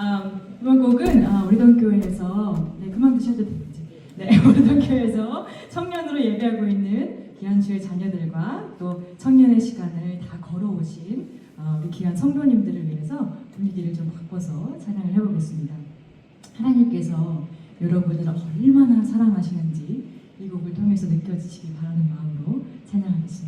아, 이번 곡은 아, 우리 동교회에서 네 그만두셔도 되지. 네 우리 동교회에서 청년으로 예배하고 있는 기한주의 자녀들과 또 청년의 시간을 다 걸어오신 어, 우리 귀한 성도님들을 위해서 분위기를 좀 바꿔서 찬양을 해보겠습니다. 하나님께서 여러분을 얼마나 사랑하시는지 이 곡을 통해서 느껴지시기 바라는 마음으로 찬양하겠습니다.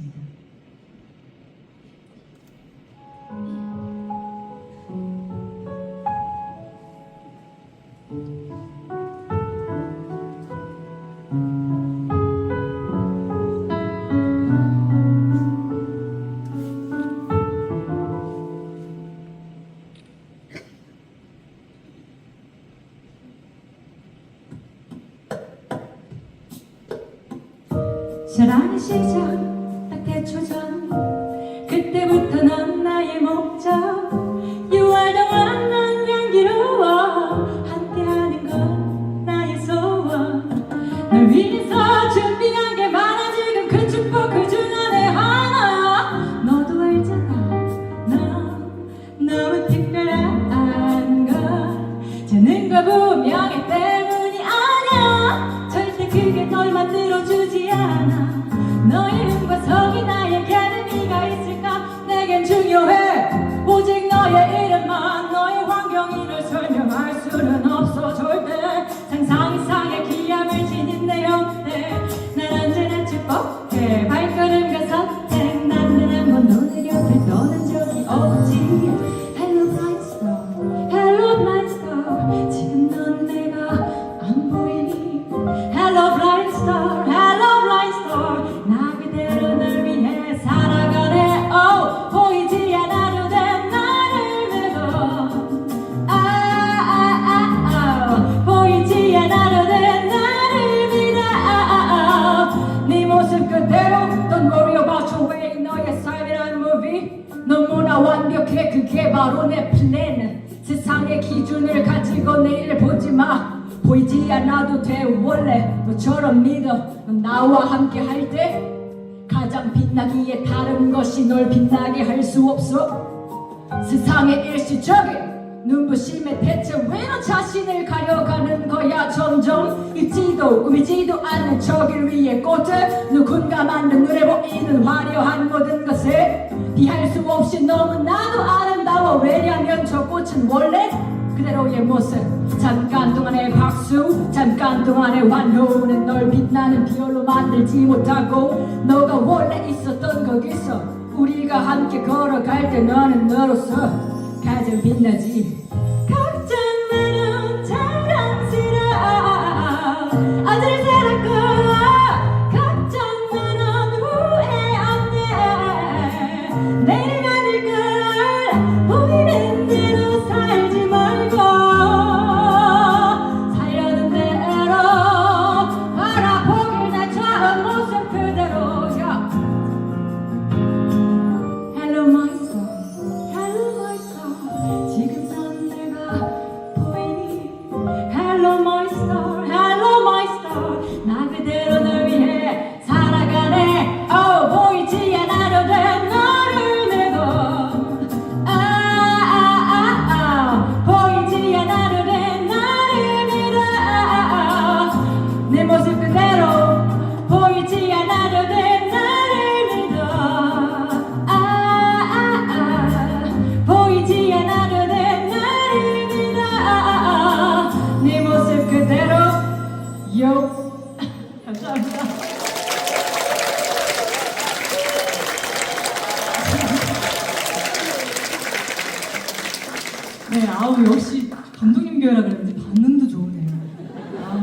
사랑의 시작 딱 대초전 널 위해서 준비한 게 많아 지금 그 축복 그 중 안에 하나. 너도 알잖아. 넌 너무 내 플랜 세상의 기준을 가지고 내일 보지 마. 보이지 않아도 돼 원래 너처럼 믿어. 넌 나와 함께 할 때 가장 빛나기에 다른 것이 널 빛나게 할 수 없어. 세상의 일시적인 눈부심에 대체 왜 너 자신을 가려가는 거야? 점점 있지도 꾸미지도 않는 저길 위에 꽃을 누군가 만든 눈에 보이는 화려한 모든 것을 비할 수 없이 너무나도 아 꽃은 원래 그대로의 모습. 잠깐 동안의 박수 잠깐 동안의 환호는 널 빛나는 비열로 만들지 못하고 너가 원래 있었던 거기서 우리가 함께 걸어갈 때 너는 너로서 가장 빛나지 No more. 요 감사합니다 네, 아우 역시 감독님 교회라 그런지 반응도 좋으네요. 아우